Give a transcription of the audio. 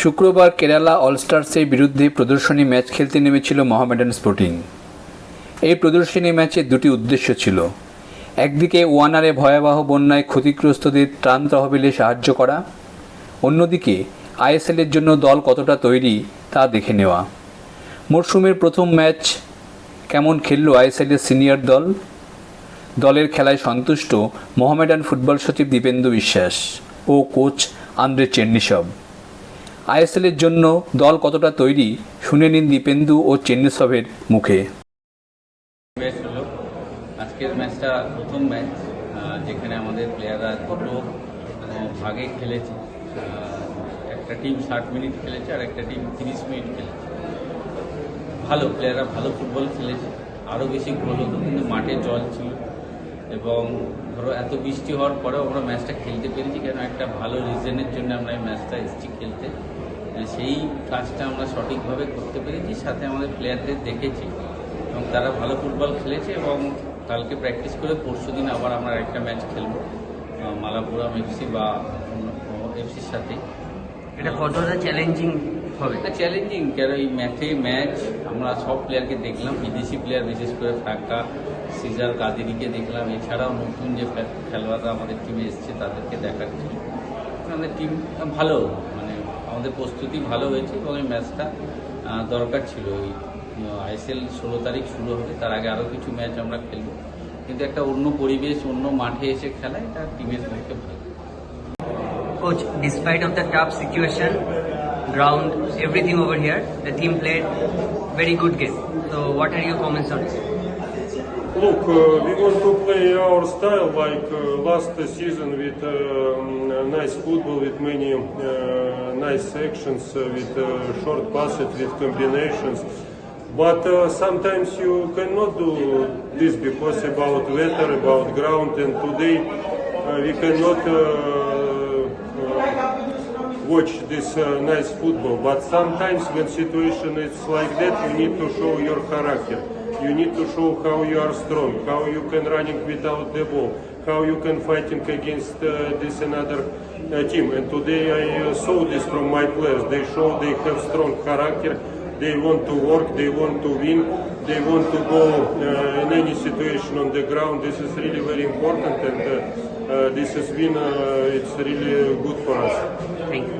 শুক্রবার কেরালা অলস্টার্সের বিরুদ্ধে প্রদর্শনী ম্যাচ খেলতে নেমেছিল মোহামেডান স্পোর্টিং। এই প্রদর্শনী ম্যাচে দুটি উদ্দেশ্য ছিল। একদিকে ওয়ানারে ভয়াবহ বন্যায় ক্ষতিগ্রস্তদের ত্রাণ তহবিলে সাহায্য করা, অন্যদিকে আইএসএলের জন্য দল কতটা তৈরি তা দেখে নেওয়া। মরশুমের প্রথম ম্যাচ কেমন খেলল আইএসএলের সিনিয়র দল? দলের খেলায় সন্তুষ্ট মোহামেডান ফুটবল সচিব দীপেন্দু বিশ্বাস ও কোচ আন্দ্রে চেন্নিসব। আইএসএলের জন্য দল কতটা তৈরি শুনে নিন দীপেন্দু ও চেন্নিসবের মুখে। আজকের ম্যাচটা প্রথম ম্যাচ যেখানে আমাদের প্লেয়াররা দুটো ভাগে খেলেছে। একটা টিম ষাট মিনিট খেলেছে আর একটা টিম তিরিশ মিনিট খেলেছে। ভালো প্লেয়াররা ভালো ফুটবল খেলেছে। আরও বেশি গোল কিন্তু মাঠে জল ছিল। এবং ধরো এত বৃষ্টি হওয়ার পরেও আমরা ম্যাচটা খেলতে পেরেছি, কেন একটা ভালো রিজনের জন্য আমরা এই ম্যাচটা এসেছি খেলতে। সেই কাজটা আমরা সঠিকভাবে করতে পেরেছি, সাথে আমাদের প্লেয়ারদের দেখেছি এবং তারা ভালো ফুটবল খেলেছে এবং কালকে প্র্যাকটিস করে পরশু দিন আবার আমরা একটা ম্যাচ খেলব মালাপুরাম এফসি বা এফসির সাথে। এটা কতটা চ্যালেঞ্জিং হবে? চ্যালেঞ্জিং কেন এই ম্যাচে ম্যাচ আমরা সব প্লেয়ারকে দেখলাম, বিদেশি প্লেয়ার বিশেষ করে ফাঁকা, সিজার কাদেরিকে দেখলাম, এছাড়াও নতুন যে খেলোয়াড়রা আমাদের টিমে এসছে, তাদেরকে দেখার ছিল আমাদের টিম ভালো মানে আমাদের প্রস্তুতি ভালো হয়েছে এবং এই ম্যাচটা দরকার ছিল। ওই আইএসএল ষোলো তারিখ শুরু হবে, তার আগে আরও কিছু ম্যাচ আমরা খেলব। কিন্তু একটা অন্য পরিবেশ, অন্য মাঠে এসে খেলা, এটা টিমের পক্ষে ভালো। Coach, despite of the tough situation, ground, everything over here, the team played very good game. So what are your comments on it? Look, uh, we want to play our style like uh, last season with um, nice football, with many uh, nice actions, uh, with uh, short passes, with combinations. But uh, sometimes you cannot do this because about weather, about ground, and today uh, we cannot uh, uh, watch this uh, nice football. But sometimes when situation is like that, you need to show your character. You need to show how you are strong, how you can running without the ball, how you can fighting against uh, this another uh, team. And today I uh, saw this from my players. They show they have strong character. They want to work. They want to win. They want to go uh, in any situation on the ground. This is really very important, and uh, uh, this has been uh, it's really good for us. Thank you.